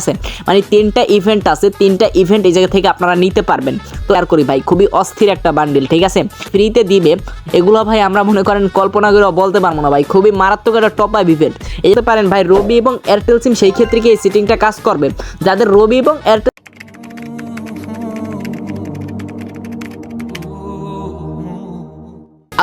আছে। মানে তিনটা ইভেন্ট আছে, তিনটা ইভেন্ট এই জায়গা থেকে আপনারা নিতে পারবেন। তো আর করি ভাই, খুবই অস্থির একটা বান্ডিল ঠিক আছে? ফ্রিতে দিবে। এগুলো ভাই আমরা মনে করেন কল্পনা করে বলতে পারব না ভাই, খুবই মারাত্মক একটা টপ আপ ইভেন্ট এই পারেন ভাই রবি এবং এয়ারটেল সিম সেই ক্ষেত্রে কি এই সিটিংটা কাজ করবে? যাদের রবি এবং এয়ারটেল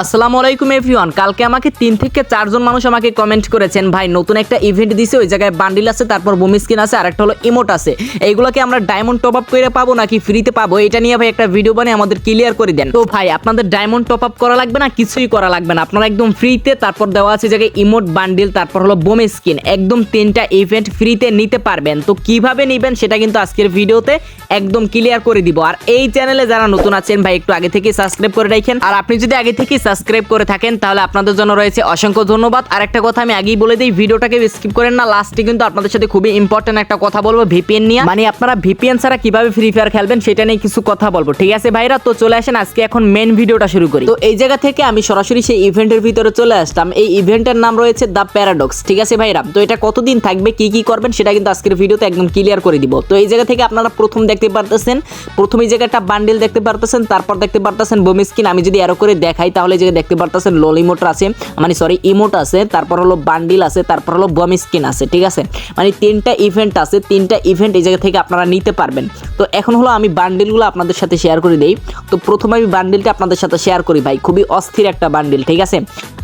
আসসালামু আলাইকুম এভরিওয়ান। কালকে আমাকে তিন থেকে চারজন মানুষ আমাকে কমেন্ট করেছেন, ভাই, নতুন একটা ইভেন্ট দিছে, ওই জায়গায় বান্ডিল আছে, তারপর বোমি স্কিন আছে আর একটা হলো ইমোট আছে। এইগুলোকে আমরা ডায়মন্ড টপ আপ করে পাবো নাকি ফ্রিতে পাবো? এটা নিয়ে ভাই একটা ভিডিও বানিয়ে আমাদের ক্লিয়ার করে দেন। তো ভাই, আপনাদের ডায়মন্ড টপ আপ করা লাগবে না? কিছুই করা লাগবে না। আপনারা একদম ফ্রিতে তারপর দেওয়া আছে জায়গায় ইমোট বান্ডিল তারপর হলো বোমি স্কিন একদম তিনটা ইভেন্ট ফ্রিতে নিতে পারবেন। তো কীভাবে নেবেন সেটা কিন্তু আজকের ভিডিওতে একদম ক্লিয়ার করে দিব। আর এই চ্যানেলে যারা নতুন আছেন, ভাই, একটু আগে থেকে সাবস্ক্রাইব করে রাখেন। আর আপনি যদি আগে থেকে সাবস্ক্রাইব করে থাকেন, তাহলে আপনাদের জন্য রয়েছে অসংখ্য ধন্যবাদ। আর একটা কথা আমি আগেই বলে দিই, ভিডিওটাকে স্কিপ করেন না লাস্টে কিন্তু আপনাদের সাথে খুবই ইম্পর্টেন্ট একটা কথা বলব ভিপিএন নিয়ে। মানে আপনারা ভিপিএন ছাড়া কীভাবে ফ্রি ফায়ার খেলবেন সেটা নিয়ে কিছু কথা বলব, ঠিক আছে ভাইরা? তো চলে আসেন, আজকে এখন মেন ভিডিওটা শুরু করি। তো এই জায়গা থেকে আমি সরাসরি সেই ইভেন্টের ভিতরে চলে আসলাম। এই ইভেন্টের নাম রয়েছে দ্য প্যারাডক্স ঠিক আছে ভাইরা? তো এটা কতদিন থাকবে, কি কি করবেন সেটা কিন্তু আজকের ভিডিওতে একদম ক্লিয়ার করে দিব। তো এই জায়গা থেকে আপনারা প্রথম দেখতে পারতেছেন প্রথম এই জায়গাটা বান্ডেল দেখতে পারতেছেন, তারপর দেখতে পারতেছেন বোমি স্কিন আমি যদি আরও করে দেখাই, তাহলে এই জায়গায় দেখতে পারতেছেন লোল ইমোট আছে মানে সরি ইমোট আছে, তারপর হলো বান্ডিল আছে, তারপর হলো বোমি স্কিন আছে, ঠিক আছে? মানে তিনটা ইভেন্ট আছে, তিনটা ইভেন্ট এই জায়গা থেকে আপনারা নিতে পারবেন। তো এখন হলো আমি বান্ডিলগুলো আপনাদের সাথে শেয়ার করে দেই। তো প্রথমে আমি বান্ডিলটা আপনাদের সাথে শেয়ার করি ভাই, খুবই অস্থির একটা বান্ডিল ঠিক আছে?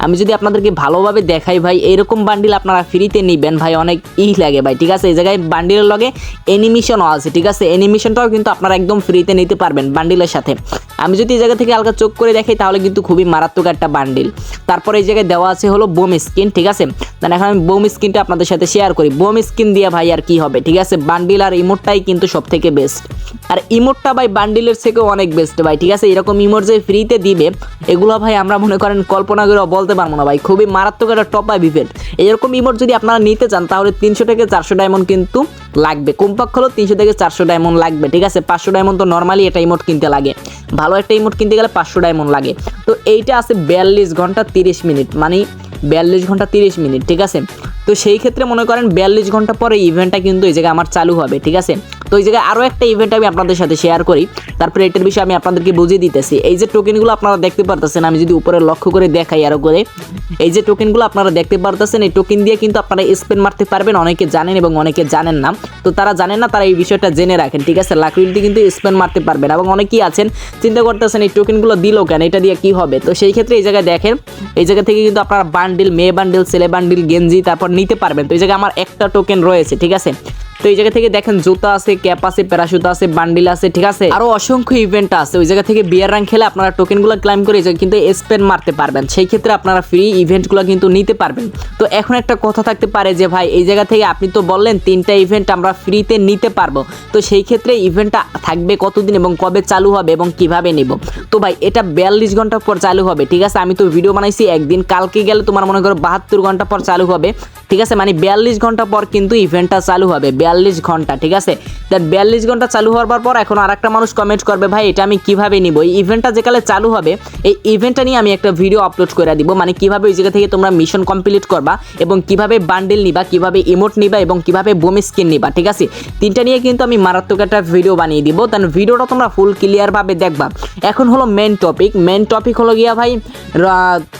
আমি যদি আপনাদেরকে ভালোভাবে দেখাই ভাই, এরকম বান্ডিল আপনারা ফ্রিতে নিবেন ভাই, অনেক ই লাগে ভাই, ঠিক আছে? এই জায়গায় বান্ডিলের লগে অ্যানিমেশনও আছে, ঠিক আছে? অ্যানিমেশনটাও কিন্তু আপনারা একদম ফ্রিতে নিতে পারবেন বান্ডিলের সাথে। আমি যদি এই জায়গা থেকে হালকা চোখ করে দেখি তাহলে কিন্তু খুবই মারাত্মক একটা বান্ডিল তারপর এই জায়গায় দেওয়া আছে হলো বোম স্কিন ঠিক আছে? তাহলে এখন আমি বোম স্কিনটা আপনাদের সাথে শেয়ার করি। বোম স্কিন দিয়ে ভাই আর কি হবে, ঠিক আছে? বান্ডিল আর ইমোটটাই কিন্তু সব থেকে বেস্ট আর ইমোটটা ভাই বান্ডিলের থেকেও অনেক বেস্ট ভাই, ঠিক আছে? এরকম ইমোট যে ফ্রিতে দিবে, এগুলো ভাই আমরা মনে করেন কল্পনা করে বলতে পারব না ভাই। খুবই মারাত্মক একটা টপ আপ ইভেন্ট এরকম ইমোট যদি আপনারা নিতে চান, তাহলে তিনশো থেকে চারশো ডায়মন্ড কিন্তু লাগবে। কমপক্ষ হলো তিনশো থেকে চারশো ডায়মন্ড লাগবে, ঠিক আছে? পাঁচশো ডায়মন্ড তো নর্মালি এটা ইমোট কিনতে লাগে। ভালো একটা ইমোট কিনতে গেলে পাঁচশো ডায়মন্ড লাগে। তো এইটা আছে বিয়াল্লিশ ঘণ্টা তিরিশ মিনিট মানে বিয়াল্লিশ ঘণ্টা তিরিশ মিনিট, ঠিক আছে? তো সেই ক্ষেত্রে মনে করেন বিয়াল্লিশ ঘণ্টা পরে ইভেন্টটা কিন্তু এই জায়গায় আমার চালু হবে, ঠিক আছে? তো এই জায়গায় আরও একটা ইভেন্ট আমি আপনাদের সাথে শেয়ার করি। তারপরে এটার বিষয়ে আমি আপনাদেরকে বুঝিয়ে দিতেছি। এই যে টোকেনগুলো আপনারা দেখতে পারতেছেন, আমি যদি উপরে লক্ষ্য করে দেখাই আরও করে। এই যে টোকেনগুলো আপনারা দেখতে পারতেছেন, এই টোকেন দিয়ে কিন্তু আপনারা স্পেন মারতে পারবেন। অনেকে জানেন এবং অনেকে জানেন না। তো তারা জানেন না, তারা এই বিষয়টা জেনে রাখেন, ঠিক আছে? লাকড়িটি কিন্তু স্পেন মারতে পারবেন। এবং অনেকেই আছেন, চিন্তা করতেছেন এই টোকেনগুলো দিল কেন, এটা দিয়ে কি হবে? তো সেই ক্ষেত্রে এই জায়গায় দেখেন, এই জায়গা থেকে কিন্তু আপনারা বান্ডিল মেয়ে বান্ডিল ছেলে বান্ডিল গেঞ্জি তারপর নিতে পারবেন। তো এই জায়গায় আমার একটা টোকেন রয়েছে ঠিক আছে? তো এই জায়গা থেকে দেখেন জুতা আছে, ক্যাপ আছে, প্যারাশুট আছে, বান্ডিল আছে, ঠিক আছে? আরও অসংখ্য ইভেন্ট আছে। ওই জায়গা থেকে বিয়ার রান খেলে আপনারা টোকেনগুলো ক্লাইম করে কিন্তু স্পেন মারতে পারবেন। সেই ক্ষেত্রে আপনারা ফ্রি ইভেন্টগুলো কিন্তু নিতে পারবেন। তো এখন একটা কথা থাকতে পারে যে, ভাই, এই জায়গা থেকে আপনি তো বললেন তিনটা ইভেন্ট আমরা ফ্রিতে নিতে পারব। তো সেই ক্ষেত্রে ইভেন্টটা থাকবে কতদিন এবং কবে চালু হবে এবং কীভাবে নিব? তো ভাই, এটা বিয়াল্লিশ ঘণ্টা পর চালু হবে, ঠিক আছে? আমি তো ভিডিও বানাইছি একদিন। কালকে গেলে তোমার মনে করো বাহাত্তর ঘণ্টা পর চালু হবে, ঠিক আছে? মানে বিয়াল্লিশ ঘণ্টা পর কিন্তু ইভেন্টটা চালু হবে। বিয়াল্লিশ ঘণ্টা, ঠিক আছে? দেন বিয়াল্লিশ ঘণ্টা চালু হওয়ার পর এখন আর একটা মানুষ কমেন্ট করবে, ভাই, এটা আমি কীভাবে নিব? এই ইভেন্টটা যেকালে চালু হবে, এই ইভেন্টটা নিয়ে আমি একটা ভিডিও আপলোড করে দিব মানে কীভাবে ওই জায়গা থেকে তোমরা মিশন কমপ্লিট করবা এবং কীভাবে বান্ডেল নিবা, কীভাবে ইমোট নিবা এবং কীভাবে বোম স্কিন নিবা, ঠিক আছে? তিনটা নিয়ে কিন্তু আমি মারাত্মক একটা ভিডিও বানিয়ে দিব দেন ভিডিওটা তোমরা ফুল ক্লিয়ারভাবে দেখবা। এখন হলো মেন টপিক মেন টপিক হলো গিয়া, ভাই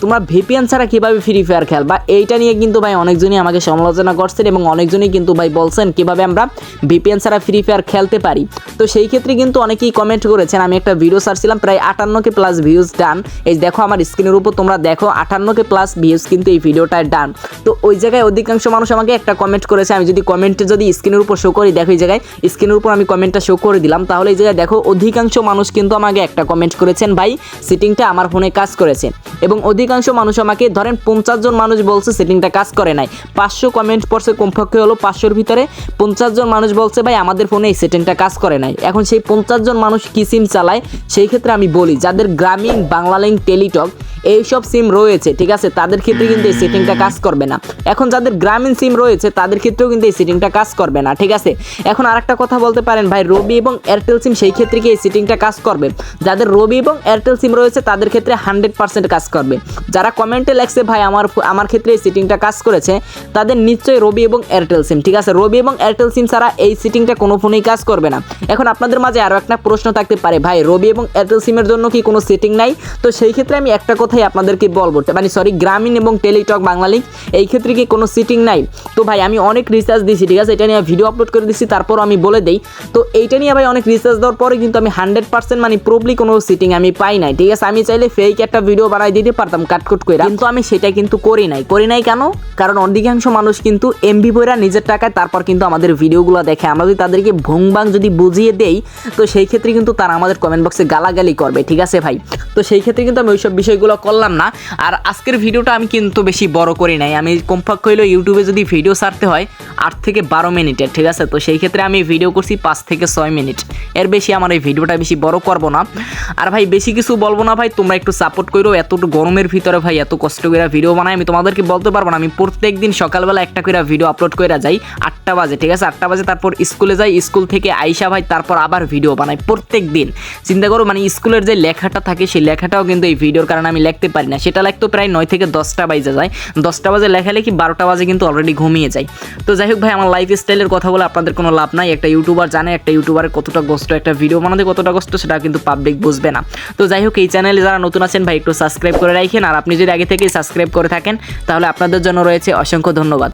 তোমরা ভিপিএন ছাড়া কীভাবে ফ্রি ফায়ার খেলবা? এইটা নিয়ে কিন্তু, ভাই, অনেকজনই আমাকে সমালোচনা করছেন এবং অনেকজনই কিন্তু, ভাই, বলছেন কীভাবে আমরা ভিপিএন ছাড়া ফ্রি ফায়ার খেলতে পারি। তো সেই ক্ষেত্রে কিন্তু অনেকেই কমেন্ট করেছেন, আমি একটা ভিডিও সারছিলাম প্রায় আটান্নকে প্লাস ভিউজ ডান এই দেখো আমার স্ক্রিনের উপর তোমরা দেখো, আটান্নকে প্লাস ভিউজ কিন্তু এই ভিডিওটায় ডান তো ওই জায়গায় অধিকাংশ মানুষ আমাকে একটা কমেন্ট করেছে, আমি যদি কমেন্টে যদি স্ক্রিনের উপর শো করি, দেখো এই জায়গায় স্ক্রিনের উপর আমি কমেন্টটা শো করে দিলাম, তাহলে এই জায়গায় দেখো অধিকাংশ মানুষ কিন্তু আমাকে একটা কমেন্ট করেছেন, ভাই সেটিংটা আমার ফোনে কাজ করেছে। এবং অধিকাংশ মানুষ আমাকে, ধরেন পঞ্চাশ জন মানুষ বলছে সেটিংটা কাজ করে নাই। পাঁচশো কমেন্ট পড়ছে কমপক্ষে হলো পাঁচশোর ভিতরে পঞ্চাশ জন মানুষ বলছে, ভাই, আমাদের ফোনে এই সেটিংটা কাজ করে নাই। এখন সেই পঞ্চাশ জন মানুষ কি সিম চালায়? সেই ক্ষেত্রে আমি বলি, যাদের গ্রামীণ বাংলালিং টেলিটক এইসব সিম রয়েছে, ঠিক আছে? তাদের ক্ষেত্রে কিন্তু এই সেটিংটা কাজ করবে না। এখন যাদের গ্রামীণ সিম রয়েছে, তাদের ক্ষেত্রেও কিন্তু এই সেটিংটা কাজ করবে না, ঠিক আছে? এখন আরেকটা কথা বলতে পারেন ভাই, রবি এবং এয়ারটেল সিম সেই ক্ষেত্রে কি এই সেটিংটা কাজ করবে? যাদের রবি এবং এয়ারটেল সিম রয়েছে, তাদের ক্ষেত্রে হান্ড্রেড পার্সেন্ট কাজ করবে। যারা কমেন্টে লেখছে, ভাই, আমার আমার ক্ষেত্রে এই সেটিংটা কাজ করেছে, তাদের নিশ্চয়ই রবি এবং এয়ারটেল সিম, ঠিক আছে? রবি এবং এয়ারটেল সিম ছাড়া এই সেটিংটা কোনো ফোনেই কাজ করবে না। এখন আপনাদের মাঝে আরও একটা প্রশ্ন থাকতে পারে, ভাই, রবি এবং এয়ারটেল সিমের জন্য কি কোনো সেটিং নাই? তো সেই ক্ষেত্রে আমি একটা কথাই আপনাদেরকে বলব। মানে সরি গ্রামীণ এবং টেলিটক বাংলালিংক এই ক্ষেত্রে কি কোনো সিটিং নাই? তো ভাই, আমি অনেক রিসার্চ দিয়েছি ঠিক আছে? এটা নিয়ে ভিডিও আপলোড করে দিচ্ছি তারপর আমি বলে দেই। তো এইটা নিয়ে ভাই অনেক রিসার্চ দেওয়ার পরে কিন্তু আমি হান্ড্রেড পার্সেন্ট মানে প্রবলি কোনো সিটিং আমি পাই নাই, ঠিক আছে? আমি চাইলে ফেক একটা ভিডিও বানাই দিতে পারতাম কাটকুট করে কিন্তু আমি সেটা কিন্তু করি নাই। করি নাই কেন? কারণ অধিকাংশ মানুষ কিন্তু এমবি বইরা নিজের টাকায় তারপর কিন্তু আমাদের ভিডিওগুলো দেখে। আমরা যদি তাদেরকে ভুংবাং যদি বুঝিয়ে দেই, তো সেই ক্ষেত্রে কিন্তু তারা আমাদের কমেন্ট বক্সে গালাগালি করবে, ঠিক আছে ভাই? তো সেই ক্ষেত্রে কিন্তু আমি ওইসব বিষয়গুলো করলাম না। আর আজকের ভিডিওটা আমি কিন্তু বেশি বড় করি নাই। আমি কমপক্ষ হইল ইউটিউবে যদি ভিডিও ছাড়তে হয়, আট থেকে বারো মিনিটের ঠিক আছে? তো সেই ক্ষেত্রে আমি ভিডিও করছি পাঁচ থেকে ছয় মিনিট। এর বেশি আমার এই ভিডিওটা বেশি বড় করব না। আর ভাই, বেশি কিছু বলব না ভাই, তোমরা একটু সাপোর্ট করো এতটুকু গরমের ভিতরে ভাই, এত কষ্ট করে ভিডিও বানাই, আমি তোমাদেরকে বলতে পারব না। আমি প্রত্যেক দিন সকালবেলা একটা করে ভিডিও আপলোড করে যাই, আটটা বাজে, ঠিক আছে? আটটা বাজে তারপর স্কুলে যাই, স্কুল থেকে আইসা ভাই, তারপর আবার ভিডিও বানাই প্রত্যেক দিন চিন্তা করো মানে স্কুলের যে লেখাটা থাকে, সেই লেখাটাও কিন্তু এই ভিডিওর কারণে আমি লিখতে পারি না। সেটা লাগতো প্রায় নয় থেকে দশটা বাজে যায়। দশটা বাজে লেখালেখি, বারোটা বাজে কিন্তু অলরেডি ঘুমিয়ে যায়। তো যাই হোক ভাই, আমার লাইফ স্টাইলের কথা বলে আপনাদের কোনো লাভ নাই। একটা ইউটিউবার জানে, একটা ইউটিউবারের কতটা কষ্ট, একটা ভিডিও বানাতে কতটা কষ্ট, সেটা কিন্তু পাবলিক বুঝবে না। তো যাই হোক, এই চ্যানেলে যারা নতুন আছেন ভাই, একটু সাবস্ক্রাইব করে রাখেন। আর আপনি যদি আগে থেকেই সাবস্ক্রাইব করে থাকেন, তাহলে আপনাদের জন্য রয়েছে অসংখ্য ধন্যবাদ।